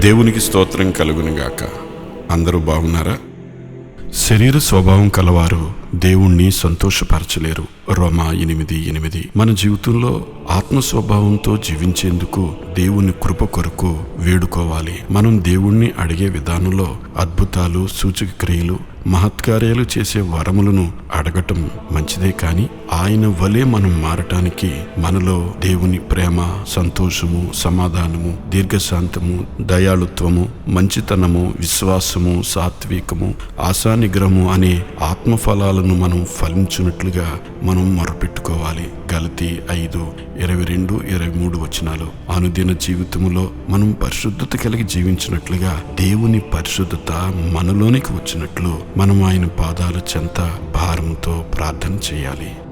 దేవునికి స్తోత్రం కలుగునుగాక అందరూ బాగున్నారా? శరీర స్వభావం కలవారు దేవుణ్ణి సంతోషపరచలేరు. రోమా ఎనిమిది ఎనిమిది. మన జీవితంలో ఆత్మ స్వభావంతో జీవించేందుకు దేవుని కృప కొరకు వేడుకోవాలి. మనం దేవుణ్ణి అడిగే విధానంలో అద్భుతాలు సూచక క్రియలు మహత్కార్యాలు చేసే వరములను అడగటం మంచిదే కానీ ఆయన వలె మనం మారటానికి మనలో దేవుని ప్రేమ సంతోషము సమాధానము దీర్ఘశాంతము దయాళుత్వము మంచితనము విశ్వాసము సాత్వికము ఆశానిగ్రహము అనే ఆత్మఫలాలను మనం ఫలించినట్లుగా మనం మొరపెట్టుకోవాలి. గలతి ఐదు ఇరవై రెండు ఇరవై మూడు వచనాలు. అనుదిన జీవితంలో మనం పరిశుద్ధత కలిగి జీవించినట్లుగా దేవుని పరిశుద్ధత మనలోనికి వచ్చినట్లు మనం ఆయన పాదాల చెంత భారంతో ప్రార్థన చేయాలి.